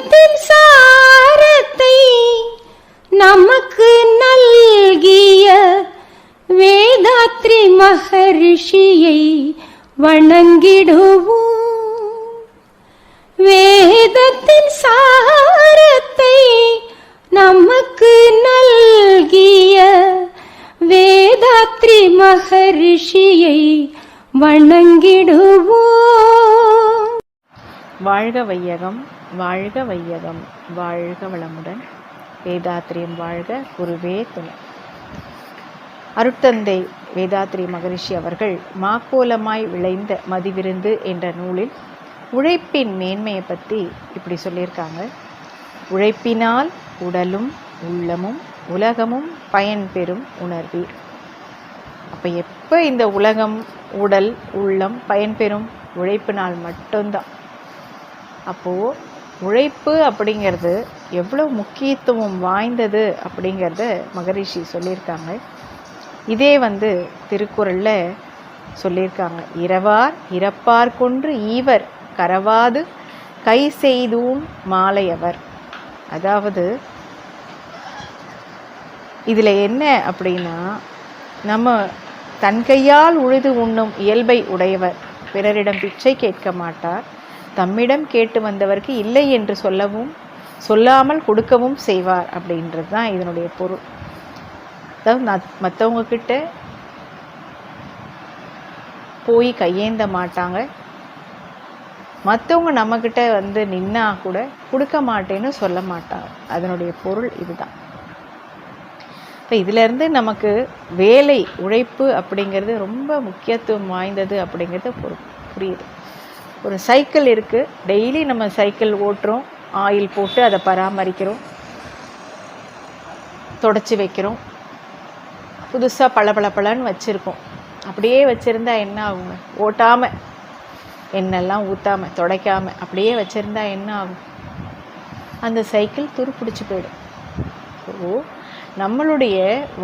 ദൈവത്തിൻ സാരത്തെ നമുക്ക് നൽകിയ വേദാത്രി മഹർഷിയെ വണങ്ങിടുവൂ വേദത്തിൻ സാരത്തെ നമുക്ക് നൽകിയ വേദാത്രി മഹർഷിയെ വണ வாழ்க வையகம் வாழ்க வையகம் வாழ்க வளமுடன். வேதாத்திரியம் வாழ்க குருவே துணை அருட்தந்தை வேதாத்ரி மகரிஷி அவர்கள் மாக்கோலமாய் விளைந்த மதிவிருந்து என்ற நூலில் உழைப்பின் மேன்மையை பற்றி இப்படி சொல்லியிருக்காங்க. உழைப்பினால் உடலும் உள்ளமும் உலகமும் பயன்பெறும் உணர்வீர். அப்போ எப்போ இந்த உலகம் உடல் உள்ளம் பயன்பெறும் உழைப்பினால் மட்டும்தான். அப்போது உழைப்பு அப்படிங்கிறது எவ்வளோ முக்கியத்துவம் வாய்ந்தது அப்படிங்கிறத மகரிஷி சொல்லியிருக்காங்க. இதே வந்து திருக்குறளில் சொல்லியிருக்காங்க. இரவார் இறப்பார் கொன்று ஈவர் கரவாது கை செய்தும் மாலையவர். அதாவது இதில் என்ன அப்படின்னா நம்ம தன் கையால் உழுது உண்ணும் இயல்பை உடையவர். பிறரிடம் பிச்சை கேட்க மாட்டார். தம்மிடம் கேட்டு வந்தவருக்கு இல்லை என்று சொல்லவும் சொல்லாமல் கொடுக்கவும் செய்வார் அப்படின்றது தான் இதனுடைய பொருள். அதாவது மற்றவங்கக்கிட்ட போய் கையேந்த மாட்டாங்க. மற்றவங்க நம்மக்கிட்ட வந்து நின்னா கூட கொடுக்க மாட்டேன்னு சொல்ல மாட்டாங்க. அதனுடைய பொருள் இதுதான். இப்போ இதிலேருந்து நமக்கு வேலை உழைப்பு அப்படிங்கிறது ரொம்ப முக்கியத்துவம் வாய்ந்தது அப்படிங்கிறது புரியுது? ஒரு சைக்கிள் இருக்குது டெய்லி நம்ம சைக்கிள் ஓட்டுறோம். ஆயில் போட்டு அதை பராமரிக்கிறோம். தொடச்சி வைக்கிறோம். புதுசாக பளபளபளன்னு வச்சுருக்கோம். அப்படியே வச்சுருந்தா என்ன ஆகுங்க? ஓட்டாமல் எண்ணெல்லாம் ஊற்றாமல் துடைக்காமல் அப்படியே வச்சுருந்தா என்ன ஆகும்? அந்த சைக்கிள் துருப்பிடிச்சு போயிடும். ஸோ நம்மளுடைய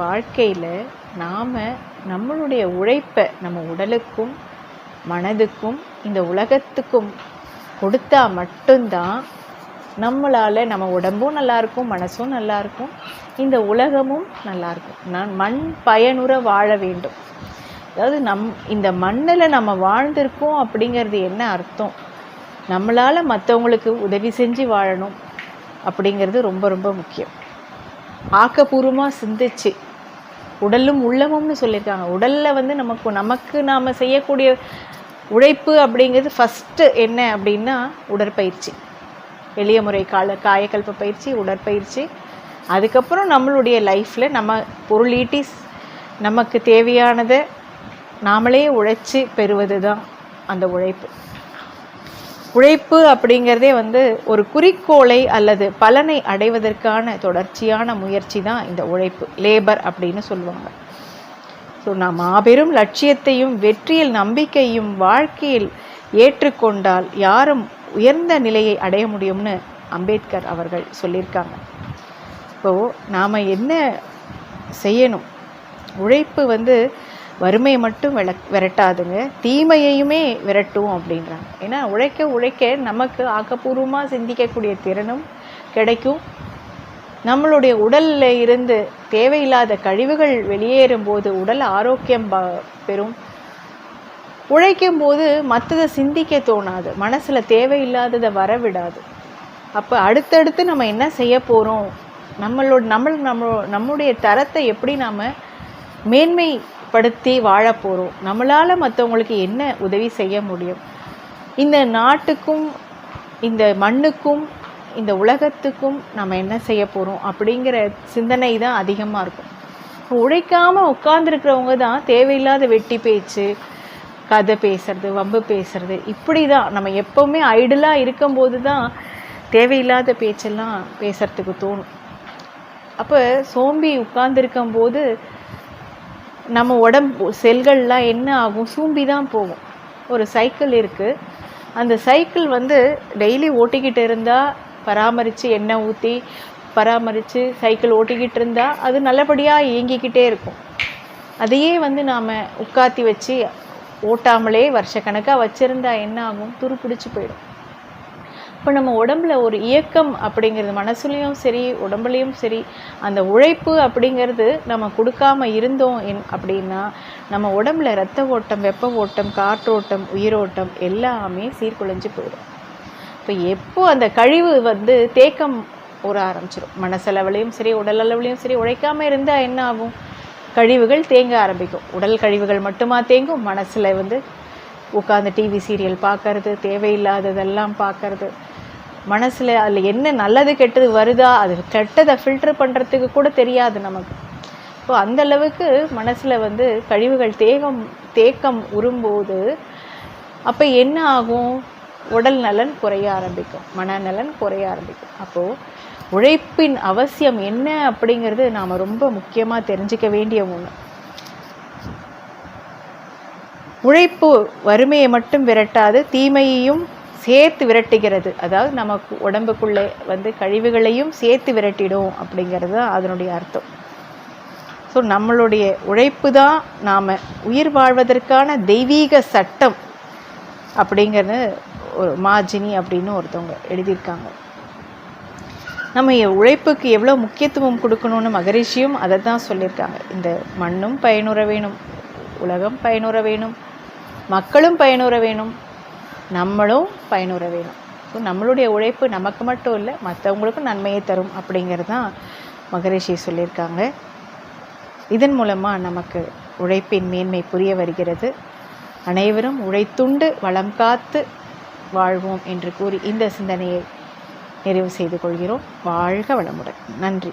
வாழ்க்கையில் நாம் நம்மளுடைய உழைப்பை நம்ம உடலுக்கும் மனதுக்கும் இந்த உலகத்துக்கும் கொடுத்தா மட்டும்தான் நம்மளால் நம்ம உடம்பும் நல்லாயிருக்கும் மனசும் நல்லாயிருக்கும் இந்த உலகமும் நல்லா இருக்கும் நான் மண் பயனுற வாழ வேண்டும். அதாவது நம் இந்த மண்ணில் நம்ம வாழ்ந்திருக்கோம் அப்படிங்கிறது என்ன அர்த்தம்? நம்மளால் மற்றவங்களுக்கு உதவி செஞ்சு வாழணும் அப்படிங்கிறது ரொம்ப ரொம்ப முக்கியம். ஆக்கப்பூர்வமாக சிந்திச்சு உடலும் உள்ளமும்னு சொல்லியிருக்காங்க. உடலில் வந்து நமக்கு நமக்கு நாம் செய்யக்கூடிய உழைப்பு அப்படிங்கிறது ஃபஸ்ட்டு என்ன அப்படின்னா உடற்பயிற்சி. எளிய முறை கால காயக்கல்ப பயிற்சி உடற்பயிற்சி. அதுக்கப்புறம் நம்மளுடைய லைஃப்பில் நம்ம பொருளீட்டி நமக்கு தேவையானதை நாமளே உழைச்சி பெறுவது தான் அந்த உழைப்பு. உழைப்பு அப்படிங்கிறதே வந்து ஒரு குறிக்கோளை அல்லது பலனை அடைவதற்கான தொடர்ச்சியான முயற்சி தான் இந்த உழைப்பு. லேபர் அப்படின்னு சொல்லுவாங்க. ஸோ நாம் மாபெரும் லட்சியத்தையும் வெற்றியில் நம்பிக்கையும் வாழ்க்கையில் ஏற்றுக்கொண்டால் யாரும் உயர்ந்த நிலையை அடைய முடியும்னு அம்பேத்கர் அவர்கள் சொல்லியிருக்காங்க. இப்போது நாம் என்ன செய்யணும்? உழைப்பு வந்து வறுமையை மட்டும் விள விரட்டாதுங்க. தீமையையுமே விரட்டும் அப்படின்றாங்க. ஏன்னா உழைக்க உழைக்க நமக்கு ஆக்கப்பூர்வமாக சிந்திக்கக்கூடிய திறனும் கிடைக்கும். நம்மளுடைய உடலில் இருந்து தேவையில்லாத கழிவுகள் வெளியேறும் போது உடல் ஆரோக்கியம் ப- பெறும். உழைக்கும் போது மற்றதை சிந்திக்க தோணாது. மனசில் தேவையில்லாததை வரவிடாது. அப்போ அடுத்தடுத்து நம்ம என்ன செய்ய போகிறோம் நம்மளோட நம்ம நம்ம நம்முடைய தரத்தை எப்படி நாம் மேன்மை படுத்தி வாழ போகிறோம் நம்மளால் மற்றவங்களுக்கு என்ன உதவி செய்ய முடியும்? இந்த நாட்டுக்கும் இந்த மண்ணுக்கும் இந்த உலகத்துக்கும் நம்ம என்ன செய்ய போகிறோம் அப்படிங்கிற சிந்தனை தான் அதிகமாக இருக்கும். உழைக்காமல் உட்கார்ந்துருக்கிறவங்க தான் தேவையில்லாத வெட்டி பேச்சு கதை பேசுறது வம்பு பேசுறது இப்படி தான். நம்ம எப்போவுமே ஐடலாக இருக்கும்போது தான் தேவையில்லாத பேச்செல்லாம் பேசுறதுக்கு தோணும். அப்போ சோம்பி உட்கார்ந்துருக்கும் போது நம்ம உடம்பு செல்கள்லாம் என்ன ஆகும்? சூம்பி தான் போகும். ஒரு சைக்கிள் இருக்குது அந்த சைக்கிள் வந்து டெய்லி ஓட்டிக்கிட்டு இருந்தால் பராமரித்து எண்ணெய் ஊற்றி பராமரித்து சைக்கிள் ஓட்டிக்கிட்டு இருந்தால் அது நல்லபடியாக இயங்கிக்கிட்டே இருக்கும். அதையே வந்து நாம் உட்காத்தி வச்சு ஓட்டாமலே வருஷக்கணக்காக வச்சுருந்தா என்ன ஆகும்? துருப்பிடிச்சு போயிடும். இப்போ நம்ம உடம்புல ஒரு இயக்கம் அப்படிங்கிறது மனசுலேயும் சரி உடம்புலையும் சரி அந்த உழைப்பு அப்படிங்கிறது நம்ம கொடுக்காம இருந்தோம் என் அப்படின்னா நம்ம உடம்புல ரத்த ஓட்டம் வெப்ப ஓட்டம் காற்றோட்டம் உயிரோட்டம் எல்லாமே சீர்குலைஞ்சு போயிடும். இப்போ எப்போ அந்த கழிவு வந்து தேக்கம் ஊற ஆரம்பிச்சிடும் மனசளவுலையும் சரி உடல் அளவுலையும் சரி உழைக்காமல் இருந்தால் என்ன ஆகும்? கழிவுகள் தேங்க ஆரம்பிக்கும். உடல் கழிவுகள் மட்டுமா தேங்கும்? மனசில் வந்து உட்காந்து டிவி சீரியல் பார்க்கறது தேவையில்லாததெல்லாம் பார்க்கறது மனசில் அதில் என்ன நல்லது கெட்டது வருதா அது கெட்டதை ஃபில்டர் பண்ணுறதுக்கு கூட தெரியாது நமக்கு. இப்போ அந்த அளவுக்கு மனசில் வந்து கழிவுகள் தேகம் தேக்கம் உரும்போது அப்போ என்ன ஆகும்? உடல் நலன் குறைய ஆரம்பிக்கும். மனநலன் குறைய ஆரம்பிக்கும். அப்போது உழைப்பின் அவசியம் என்ன அப்படிங்கிறது நாம் ரொம்ப முக்கியமாக தெரிஞ்சுக்க வேண்டிய ஒன்று உழைப்பு வறுமையை மட்டும் விரட்டாது தீமையையும் சேர்த்து விரட்டுகிறது. அதாவது நமக்கு உடம்புக்குள்ளே வந்து கழிவுகளையும் சேர்த்து விரட்டிடும் அப்படிங்கிறது தான் அதனுடைய அர்த்தம். ஸோ நம்மளுடைய உழைப்பு தான் நாம் உயிர் வாழ்வதற்கான தெய்வீக சட்டம் அப்படிங்கிறது ஒரு மாஜினி அப்படின்னு ஒருத்தவங்க எழுதியிருக்காங்க. நம்ம உழைப்புக்கு எவ்வளோ முக்கியத்துவம் கொடுக்கணும்னு மகரிஷியும் அதை தான் சொல்லியிருக்காங்க. இந்த மண்ணும் பயனுற வேணும் உலகம் பயனுற வேணும் மக்களும் பயனுற வேணும் நம்மளும் பயனுற வேணும். ஸோ நம்மளுடைய உழைப்பு நமக்கு மட்டும் இல்லை மற்றவங்களுக்கும் நன்மையை தரும் அப்படிங்கிறது தான் மகரிஷி சொல்லியிருக்காங்க. இதன் மூலமாக நமக்கு உழைப்பின் மேன்மை புரிய வருகிறது. அனைவரும் உழைத்துண்டு வளம் காத்து வாழ்வோம் என்று கூறி இந்த சிந்தனையை நிறைவு செய்து கொள்கிறோம். வாழ்க வளமுடன். நன்றி.